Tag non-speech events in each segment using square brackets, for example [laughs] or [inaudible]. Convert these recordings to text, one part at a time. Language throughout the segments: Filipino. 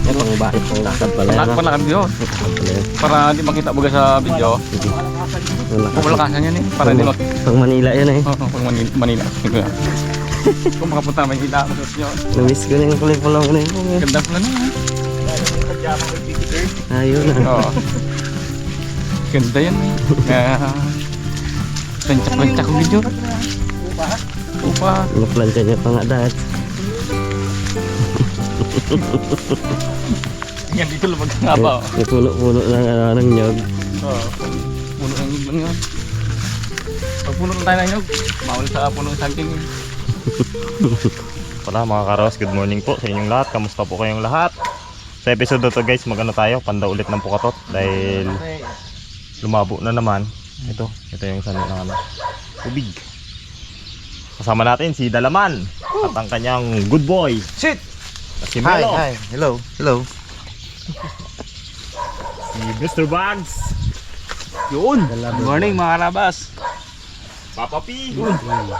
Yan pang bakit pang lakad pala yan. Lakad lakad yun. Pala. Para hindi makita baga sa video. Pumalakasan yan eh. Para hindi mag... Pang Manila yan eh. Oo, pag Manila. Manila. [laughs] Kung makapunta Manila, masuot nyo. Namiss ko na yung kulay pula mo na yun. eh. Ganda pala na. Ayun na. Oo. Ganda yan. Kaya... Lancak-lancak video. Upa. Naplansya niya pa nga dahil. [laughs] Yan dito nga ba? oh. May puno-puno ng, ano, ng nyog. Oo. Puno ng ibang yun. Pag puno ng tayo ng nyog, bawal sa puno ng saging. yun. Pala mga karos, good morning po sa inyong lahat. Kamusta po kayong lahat? Sa episode na to guys, magano tayo, panda ulit ng pukatot dahil lumabo na naman. Ito, ito yung sanay ng ano, tubig. Kasama natin si Dalaman at ang kanyang good boy. Shit! Na Si Melo. Hello. Hello. Si Mr. Bags. Yun! Good morning mga karabas! Papa P. Ganda tayo.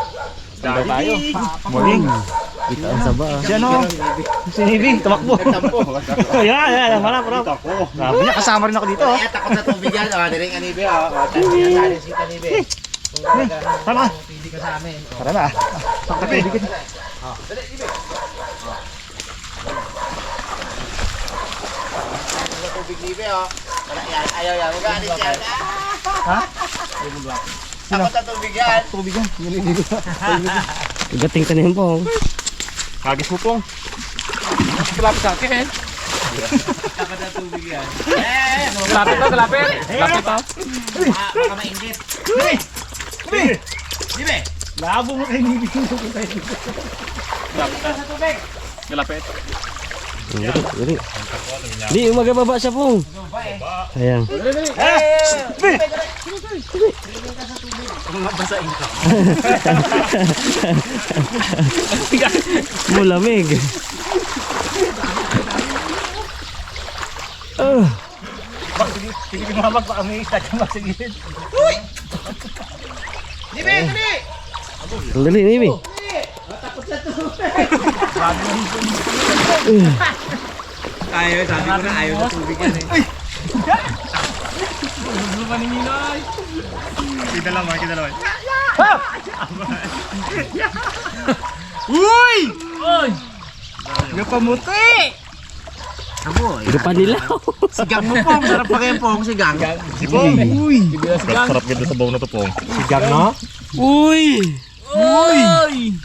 Daddy Big. Morning! Kita ang saba. ah. Si ano? Si Nibing, tumakbo. Yan, yan, yan, marap, marap. Ako. Sabi niya, kasama rin ako dito. oh. Ay, takot sa tubig yan. O, diring anibe. O, tayo si Tanibe. Kung talaga, Tama. pili ka sa amin. Tara na. Tabi. sa tubig nibe, o. Wala yan. Ayaw yan. Huwag anis yan. Ha? Takot sa tubig yan. Tubig yan. Nililigo. Gating [laughs] ka na yun po. Kagis mo pong. Kalapit sa akin. Takot sa tubig yan. Eh? Kalapit to, kalapit. Kalapit to. Baka baka mainggit. Nibe! Nibe! Labo mo kay Nibing. Kalapit tubig! Kalapit. Dali, dali. Di, umagababa siya po. Ayan. Mulamig. Oh, Sige, lumabag pa kami. Tatang masigilid. Nibe! Dali! dali, Nimi. [laughs] Ayaw, sabi ko na ayaw sa tubig yan eh. Gulo pa ni Minoy. Kita lang, kita lang. Uy! Oy! Napamuti! Aboy. Ito pa nila. Sigang mo pong. Sarap pa kayo pong sigang. Si Pong. Uy! Sarap, sarap ganda sa baw na to Pong. Sigang no? Uy! Uy!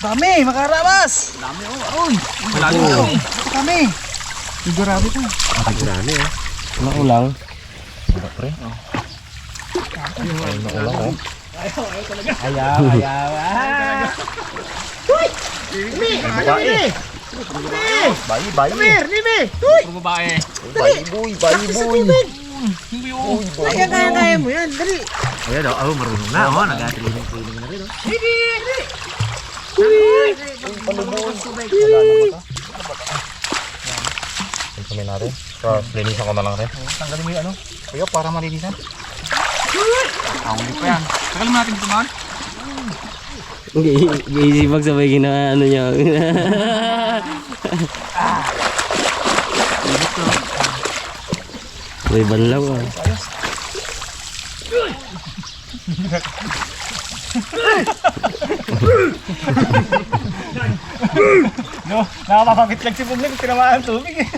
Dami, makarabas! Dami oh. Uy! Malalim na kami. Ito kami. Sigurado po. Sigurado eh. Nakulang. Ayaw, ayaw. Ah! Uy! Nimi! Babae. Nimi! Bayi, bayi. Nimi! Nimi! Uy! Bayi, boy, bayi, boy. Oh. Kaya kaya kaya mo yan, dali. Ayan o, oh, marunong na. Oh, nag-training-training na rin. Oh. Hindi, hindi. Uy! Kami natin. Tapos, linisan ko na lang rin. Tanggalin mo yung ano. Kuya, para malinisan. Ulit pa yan. Tagal mo natin dito man. Giisipag sabay gina ano niya. May banlaw ah. No, nakapapakit lang si Puglig. Tinamaan ang tubig eh.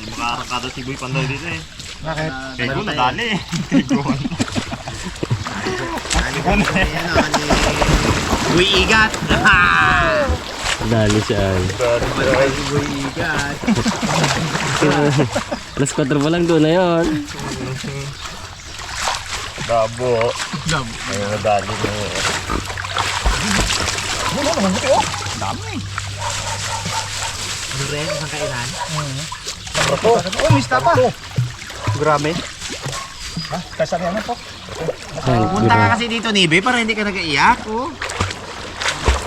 Hindi ba arakado si Boy Pandaw dito eh. Bakit? Kaya ko nadali eh. Kaya Ano ba yan? Uy, igat! Dali siya. ay. [laughs] Alas 4 pa lang doon na yun. Dabo. Dabo. Ayun, nadali na yun. Dami. Ano rin? Isang kainan? Oh, mista pa. Grabe. Ha? Kasi ano po? Punta ka kasi dito, Nibe, para hindi ka nag-iiyak, oh.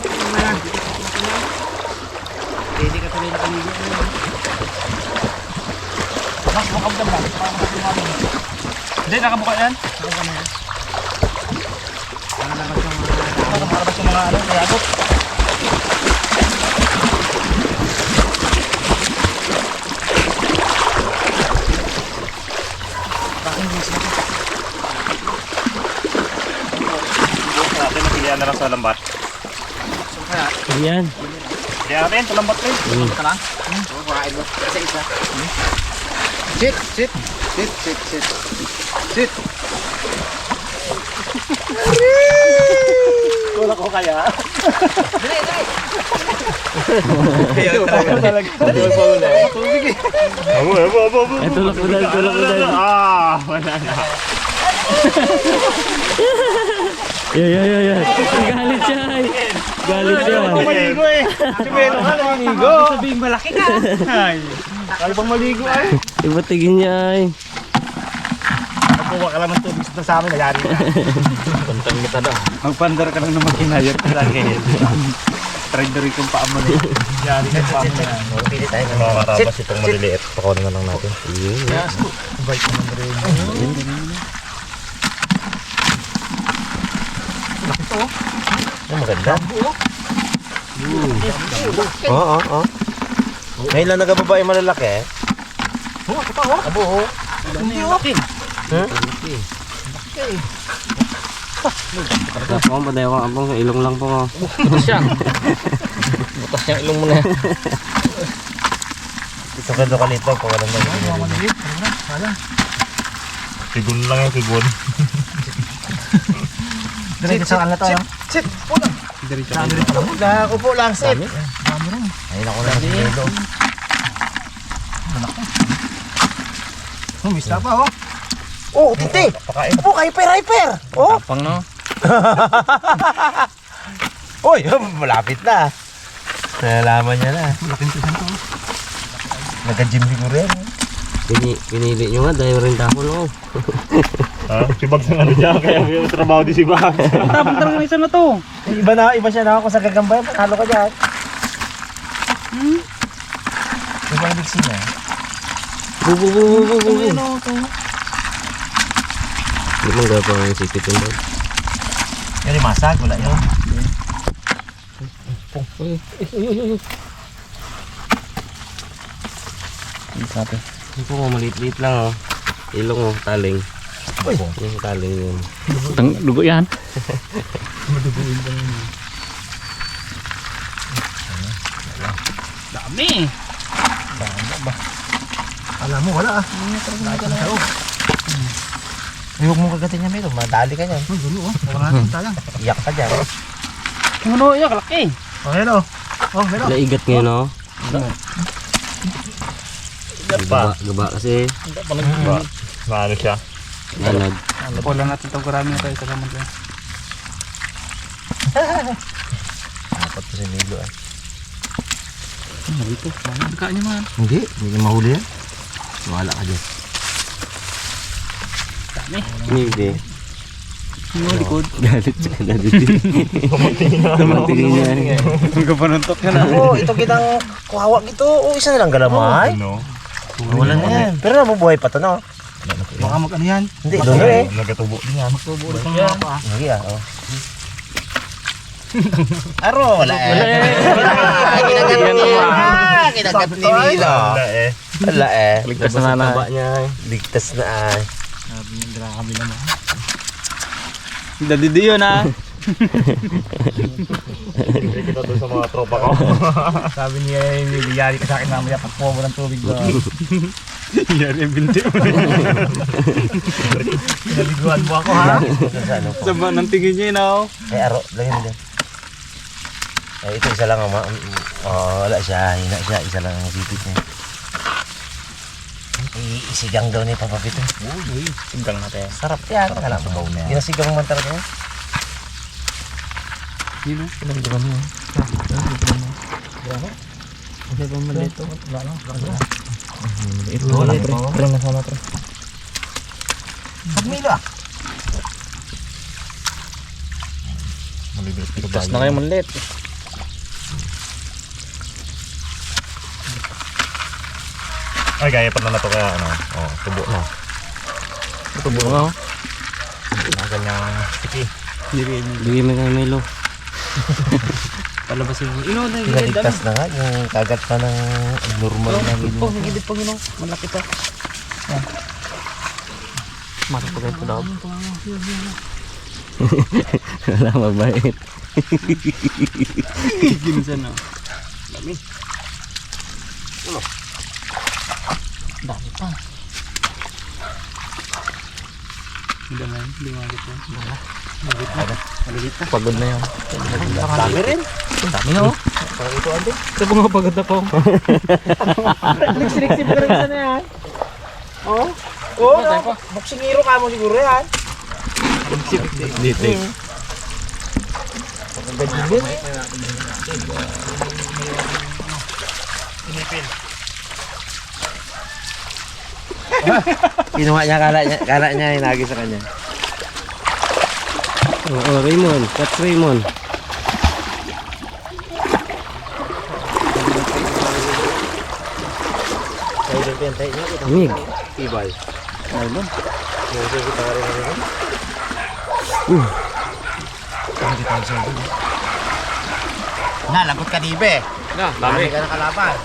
Ano ba yan? Hindi ka tuloy nakaligo. Mas makabdam lang. Hindi, nakabuka yan. Para makalabas yung mga ano, kayagot. Natin, napilihan na lang sa lambat. Yan. Pilihan natin sa lambat rin. Ito lang. Sit, sit. Sit, sit, sit. Sit. [laughs] Ko kaya. Abo, abo, abo, abo. Ay, tulak mo dahil, tulak mo dahil. Ah, wala na. Yan, yan, yan, yan. Galit siya. Galit siya. Maligo eh. Sumelo ka, maligo. Sabihin malaki ka. Ay. Kaya pang maligo ay. Iba tingin niya ay. Nakuha ka lang ng tubig sa amin, nagari na. Pantang kita daw. Magpandar ka lang na makinayot. Lagi. Try na rin kung paamo na yun. Yari ka pa mo yan. Pili tayo ng Mga karabas itong maliliit. Pakunin na lang natin. Ay, maganda. Oo, oo, oo. Ngayon lang nagababae malalaki eh. Oo, ito pa oh. Abo, oh. Tapos ako, padayo ka abang sa ilong lang po ko. Butas yan. Butas yung ilong mo na yan. Ito ka doon kalito pag walang nag Sigun lang yung sigun. Sit, sit, ano to? Sit, upo lang. Diretso. Nakaupo lang, sit. Ayun ako na nagsimulo. Humista pa oh. Oh, titi. Pakain. Upo, hyper, hyper. Oh. Pang no. [laughs] Uy, malapit na. Nalalaman niya na. Malaking tusan to. Nagka-gym siguro yan. Pini, pinili nyo nga dahil rin dahon oh. Ha? [laughs] Si Bags ang ano dyan, kaya may trabaho di si Bags. Tapos talaga ng isa na to. Iba na, iba siya na ako sa gagambay. Panalo ka dyan. Hmm? Iba ang bigsin na. Bu, bu, bu, bu, bu, bu, bu. Hindi mong gapa ang sikit yun daw. Yan yung masag, wala yun. Sabi. Ito ko, maliit-liit lang oh. Ilong oh, taling. Uy. Yung taling yun. Tang dugo yan. [laughs] Dami. Alam mo, wala ah. Ay, huwag mong kagatin niya, Melo. Madali ka niyan. Ang dulo oh. Wala natin talang. Iyak ka dyan. Ano yan, kalaki. Oh, Melo. Oh, Melo. Laigat ngayon oh. Pa. Gaba, gaba kasi. Ba? Na ano siya? Ganad. Wala natin ito karami na tayo sa kamag yan. Dapat ko si Melo ah. Ano ito? Nagkaan niya man. Hindi, hindi niya mahuli yan. Wala ka dyan. Dami. Hindi. Yung likod. [laughs] Galit siya na dito. Tumatingin niya. Ang kapanuntok ka na. Oo, ito kitang kuhawa gito. Oo, isa na lang galamay. Ano? Wala na yan. Pero nabubuhay pa to, no? Baka mag ano yan. Hindi, doon na eh. Nagatubo din yan. Magtubo ulit ng mga pa. Hindi ah, oh. [laughs] Aro, wala eh. Kinagat [laughs] ni Ah, Kinagat ni. Wala eh. Wala eh. Ligtas na na. Niya. Ligtas na ay. Sabi niya, grabe naman. Dadi yun [laughs] Hindi kita doon sa mga tropa ko. Sabi niya, yari ka sa akin mamaya pag pumo ng tubig doon. [laughs] yari ang binti mo. Naliguan mo ako ha. Sa? Sama ng tingin niya no? Ay, aro. Lagyan mo dyan. Ay, ito isa lang ang ma... Oh, wala siya. Hina siya. Isa lang ang sipit niya. I- isigang daw ni Papa Pito. Uy, sigang natin. Sarap yan. Sarap sabaw na yan. Ginasigang man talaga. Yun o. Ilang gram mo. Kasi pa malito. Wala lang. Ito, wala pre. Pre na sana pre. Pagmilo ah. Maliliit. Tapos na kayo malit. Ay, gaya pa na na to kaya ano. Oh, tubo na. Ito bunga oh. Ang kanyang sticky. Bigyan mo kay Melo. [laughs] Palabasin mo. Ino na Pinaligtas na nga yung kagat pa ng normal na Oh, nagidip pa gino. Malaki pa. Masok pa kayo sa loob. [laughs] Wala mabait. [laughs] Ginsan na. Dami. Ano? Dami pa. Hindi na yun. Lumagit na. Wala. Maliliit na. Pagod na yun. Dami rin. Dami na oh. Parang ito ande. Ito po nga pagod na po. Liksik-liksik ka rin sana yan. Oo. Oo, no. Boksingiro ka mo siguro yan. Dito. Ganyan din. Kinuha niya, kala niya, kala niya inagi sa kanya. Oo, Raymond. That's Raymond. Kaya yung pintay niya, ito. Mig. Tibay. Raymond. Yung sa rin namin. Na, lagot ka dibe. Na, Dami ka ng kalaban.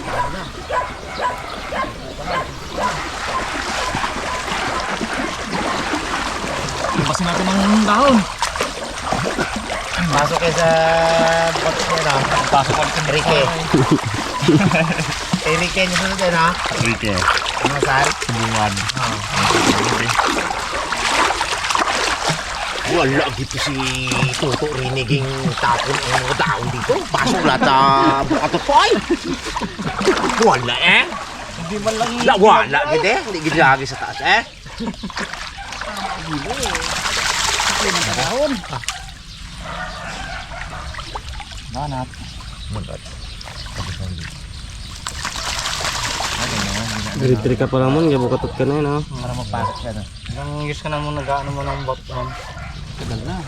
Labasin natin ng dahon. Pasok kayo sa box na. Pasok ulit sa Rike. Kay Rike niya sunod yan ha. Rike. Mga sal. Subungan. Wala dito si Toto riniging tapon ang mga daon dito. Pasok lahat sa katotoy. Wala eh. Hindi man lang La, wala gid eh. Hindi gid lagi sa taas eh. Banat. Grade 3 ka pa lang mo. Gabukatot ka na yun oh. Para magpasok siya no. Ilang years ka na mo nag-ano mo ng bottom. Tagal na.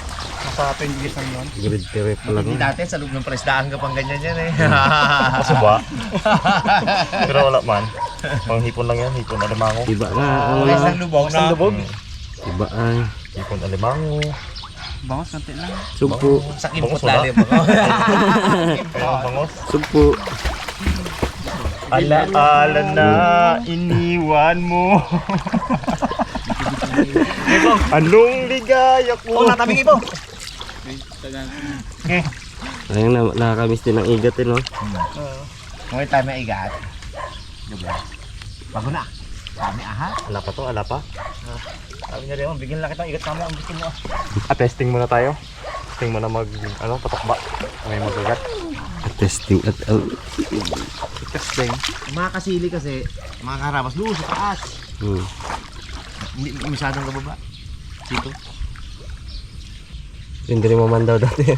Nasa 20 years na yun. 3 pa lang. Hindi dati sa loob ng presdahan ka pang ganyan yan eh. [laughs] Masuba. Pero wala man. Panghipon lang yan. Hipon alimango. Iba nga. Ang Wala mga. isang lubog na. lubog. Iba ay. Hipon alimango. Bangas konti lang. Sugpo. Sa kimpot Bangos lalim bangos. [laughs] Sugpo. Ala-ala na iniwan mo. [laughs] Anong ligaya ko? Oh, natabing ipo. Ayun na. Nakakamiss din ng igat eh no. Ngayon tayo may igat. Diba? Bago na. Kami aha. Ala pa to, ala pa. Sabi niya rin, bigyan lang kita igat kami ang gusto mo. Ah, testing muna tayo. Testing muna mag, ano, patokba. May magagat. At testing at uh, Testing. Yung mga kasili kasi, mga karabas, luso sa taas. hmm. Hindi masyadong kababa. Dito. Hindi rin maman daw dati. [laughs]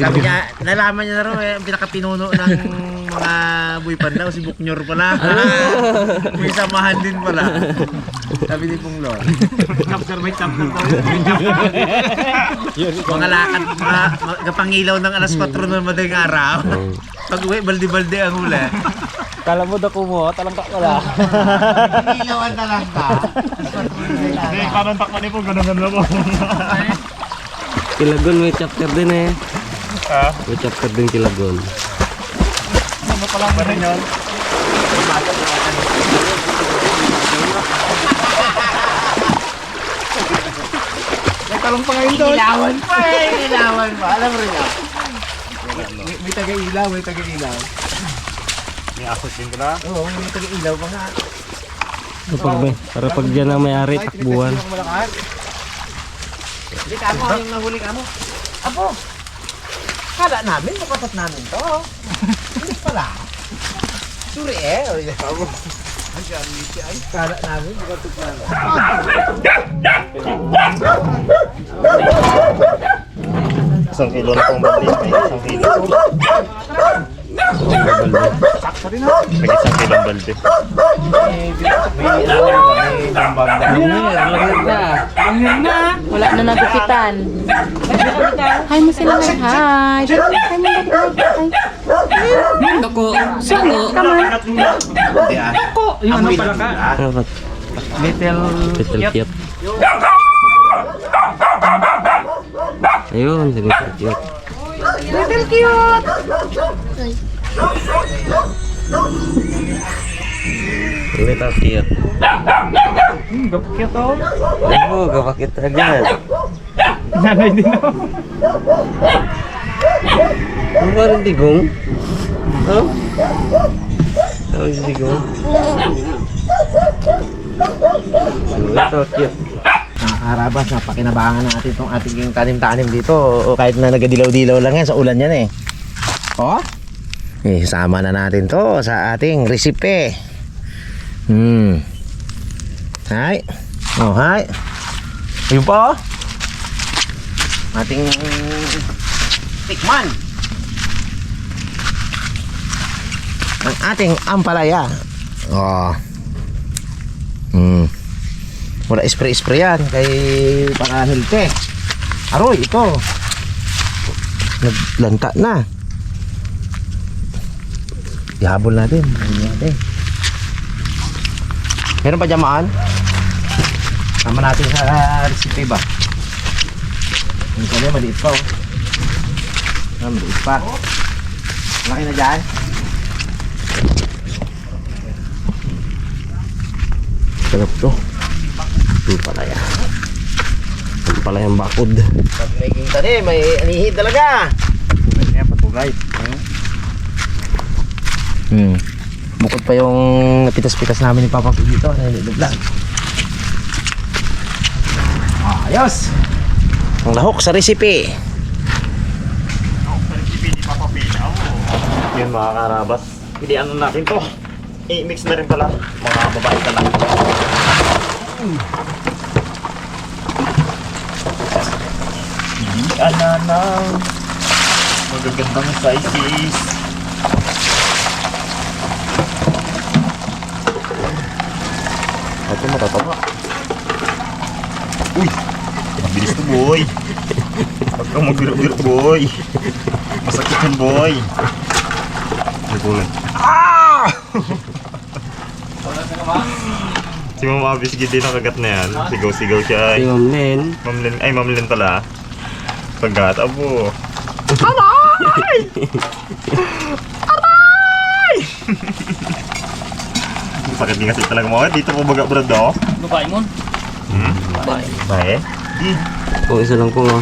Sabi niya, nalaman niya na raw eh, ang pinakapinuno ng mga buhay pandaw, si Buknyor [laughs] pala. May samahan din pala. Sabi ni Pong Lord. Chapter by chapter daw Mga lakad, mga, mga kapangilaw ng alas 4 ng madaling araw. Pag uwi, balde-balde ang huli. Kala mo dako mo. Ilawan na lang ka. Hindi, parang takpan niyo po, ganun-ganun po. Kilagon may chapter din eh. Ha? May chapter din kilagon. Ano pa rin yun? May talong pa ngayon doon. Ilawan pa eh, ilawan pa. Alam rin ako. May, may taga-ilaw, may taga-ilaw. May asos din ko na. Oo, may taga-ilaw pa nga. Kapag may, para pag dyan na may-ari, takbuhan. Hindi ka mo, yung nahuli ka mo. Apo, kala namin, makatat namin to. Hindi pala. Suri eh. O, yan. Abo. Ay, siya, siya, ay. Kala namin, makatat namin. Isang kilo na pong balde. May isang kilo. May isang kilo ang balde. Wala na nagupitan. Hi mo sila ng hi. Hi mo Hi. Dako. Hindi ah. Yung ano pala ka? ah. Little, Little cute. Ayun, si little cute. Little cute. Hmm, gap- cute oh. Oo, gapakit agad. Nanay din oh. Ano ba rin digong? Huh? Ano yung digong? Little cute. Nakakarabas na pakinabangan natin itong ating tanim-tanim dito. O kahit na nagadilaw-dilaw lang yan, sa ulan yan eh. Oh? Eh, sama na natin to sa ating resipe. Hmm. Hi. Oh, hi. Ayun po. oh. Ating tikman. Ang ating ampalaya. Oh. Hmm. Wala spray-spray yan kay para healthy. Aroy, ito. Naglanta na. Ihabol natin. Natin. Meron pa dyamaan? Tama natin sa recipe ba? Yung kanya maliit pa oh. Ah, maliit pa. Laki na dyan. Sarap to. Ang palaya. Ang palayang bakod. Pag may king tanim, may anihid talaga. Yan, patugay. Hmm. Bukod pa yung pitas-pitas namin ni Papa P dito, nalilog lang. Ayos! Ang lahok sa recipe. Yun mga karabas. Hindi ano natin to. I-mix na rin pala. Mga babae ka lang. Hindi na ng magagandang sizes. Matataba. Uy! Mabilis to boy. Huwag kang magbiro-biro boy. Masakit yan boy. Nagulan. Ah! si Mama Abis din ang kagat na yan. Sigaw-sigaw siya. Si Ma'am Len. Mamlin, ay mamlin pala. Kagat, abo. Sakit din kasi talaga mga dito po baga brad oh. Babae mo. Hmm? Babae? Di. Kung isa lang po. oh.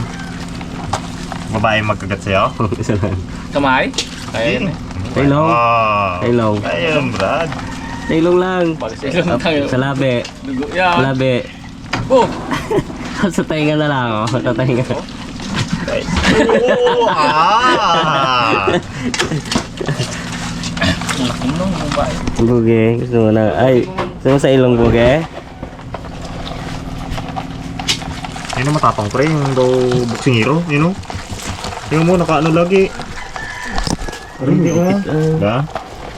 Babae magkagat sa'yo? [laughs] Kung isa lang. Kamay. Kaya eh. Taylong. Ah. Taylong. Ayun, brad. Taylong lang. Balik sa tayo. Sa labi. Dugo yan. Labi. Oh! [laughs] sa tainga na lang. Oh. Sa tainga. Oo, [laughs] ah! Ang nung babae. Buge. Gusto mo na. Ay. Gusto mo sa ilong buge? Yun ang matapang pre, yung daw boxing hero, yun o. Yung mo, nakaano lagi. Pero hindi ko nga. Ba?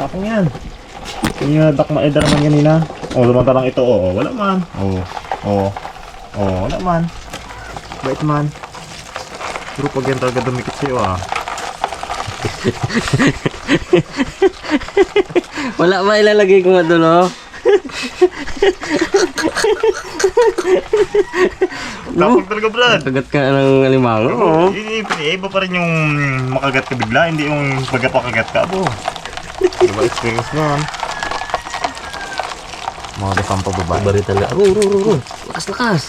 Tapang yan. Yung dakma edar man kanina. O, oh, lumanta lang ito, oo. Wala man. Oo. Oo. Oo, wala man. Bait man. Pero pag yan talaga dumikit sa'yo ah. [laughs] Wala ba ilalagay ko nga doon oh? [laughs] Tapang talaga, Brad. Kagat ka ng alimango oh. I- i- Iba pa rin yung makagat ka bigla, hindi yung baga pa kagat ka. Abo. Diba experience mo? Mga desang pa babae. Bari talaga. Ru, ru, ru, ru. Lakas, lakas.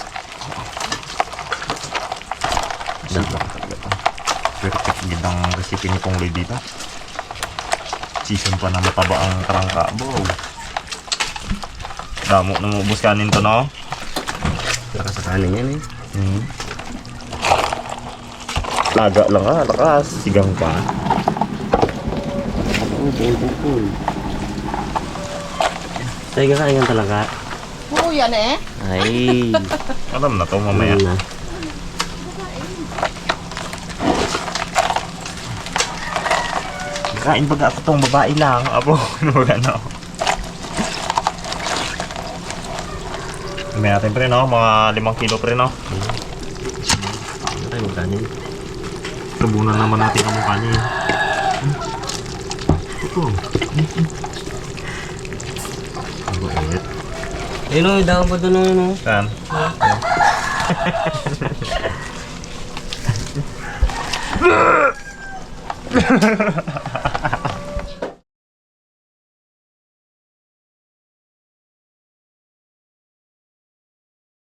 Perfect gid ang recipe ni Pong Loy dito. Season pa na mataba ang karangka. Bo. Damo na maubos kanin to, no? Lakas sa kanin yan eh. Hmm. Laga lang ah, lakas. Sigang pa. Oh, bull, bull, bull. Tayo ka talaga. Oo, yan eh. Ay. Alam na to mamaya. Na. Kain baga ako tong babae lang. Abo, [laughs] ano ba no? May natin pre no, mga limang kilo pre no. Ano tayo magkanin? Tabunan naman natin ang mukha niya. Ito. Mabait. Yun o, daan pa doon ano. Saan? [laughs]